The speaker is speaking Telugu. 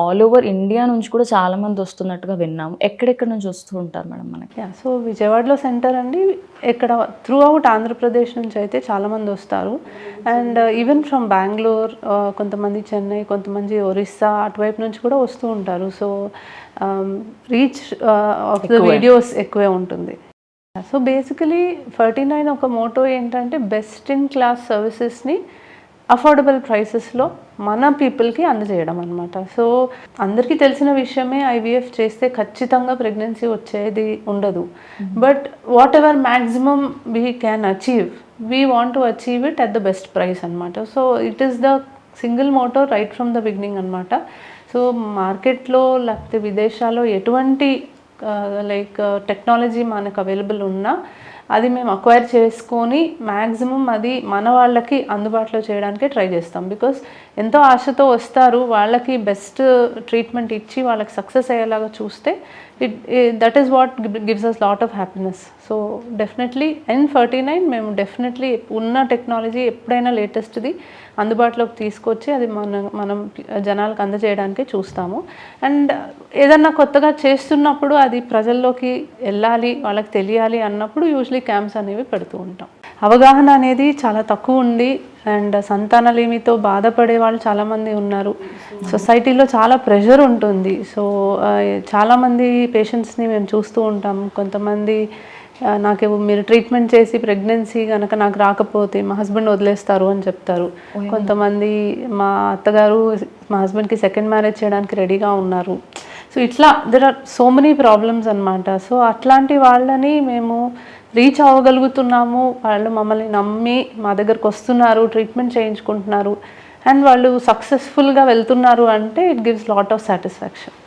ఆల్ ఓవర్ ఇండియా నుంచి కూడా చాలా మంది వస్తున్నట్టుగా విన్నాము. ఎక్కడెక్కడ నుంచి వస్తూ ఉంటారు మేడం మనకి? సో విజయవాడలో సెంటర్ అండి. ఇక్కడ త్రూ అవుట్ ఆంధ్రప్రదేశ్ నుంచి అయితే చాలామంది వస్తారు. అండ్ ఈవెన్ ఫ్రమ్ బెంగళూరు కొంతమంది చెన్నై కొంతమంది ఒరిస్సా అటువైపు నుంచి కూడా వస్తూ ఉంటారు. So reach of the videos ఎక్కువే. ఉంటుంది. సో బేసికలీ ఫర్టీ నైన్ ఒక మోటో ఏంటంటే బెస్ట్ ఇన్ క్లాస్ సర్వీసెస్ని అఫోర్డబుల్ ప్రైసెస్లో మన పీపుల్కి అందజేయడం అనమాట సో అందరికీ తెలిసిన విషయమే ఐవీఎఫ్ చేస్తే ఖచ్చితంగా ప్రెగ్నెన్సీ వచ్చేది ఉండదు. But whatever maximum we can achieve we want to achieve it at the best price అనమాట so it is the single motto right from the beginning అనమాట సో మార్కెట్లో లేకపోతే విదేశాల్లో ఎటువంటి లైక్ టెక్నాలజీ మనకు అవైలబుల్ ఉన్నా అది మేము అక్వైర్ చేసుకొని మ్యాక్సిమం అది మన వాళ్ళకి అందుబాటులో చేయడానికి ట్రై చేస్తాం. బికాస్ ఎంతో ఆశతో వస్తారు వాళ్ళకి బెస్ట్ ట్రీట్మెంట్ ఇచ్చి వాళ్ళకి సక్సెస్ అయ్యేలాగా చూస్తే it that is what gives us lot of happiness so definitely N forty nine మేము డెఫినెట్లీ ఉన్న టెక్నాలజీ ఎప్పుడైనా లేటెస్ట్ది అందుబాటులోకి తీసుకొచ్చి అది మన మనం జనాలకు అందజేయడానికి చూస్తాము. అండ్ ఏదన్నా కొత్తగా చేస్తున్నప్పుడు అది ప్రజల్లోకి వెళ్ళాలి వాళ్ళకి తెలియాలి అన్నప్పుడు యూజువలీ క్యాంప్స్ అనేవి పెడుతూ ఉంటాం. అవగాహన అనేది చాలా తక్కువ ఉంది అండ్ సంతానలేమితో బాధపడే వాళ్ళు చాలామంది ఉన్నారు. సొసైటీలో చాలా ప్రెషర్ ఉంటుంది. సో చాలామంది పేషెంట్స్ని మేము చూస్తూ ఉంటాం. కొంతమంది నాకు మీరు ట్రీట్మెంట్ చేసి ప్రెగ్నెన్సీ కనుక నాకు రాకపోతే మా హస్బెండ్ వదిలేస్తారు అని చెప్తారు. కొంతమంది మా అత్తగారు మా హస్బెండ్కి సెకండ్ మ్యారేజ్ చేయడానికి రెడీగా ఉన్నారు. సో ఇట్లా there are so many problems అనమాట సో అట్లాంటి వాళ్ళని మేము రీచ్ అవ్వగలుగుతున్నాము. వాళ్ళు మమ్మల్ని నమ్మి మా దగ్గరకు వస్తున్నారు ట్రీట్మెంట్ చేయించుకుంటున్నారు. అండ్ వాళ్ళు సక్సెస్ఫుల్గా వెళ్తున్నారు అంటే it gives lot of satisfaction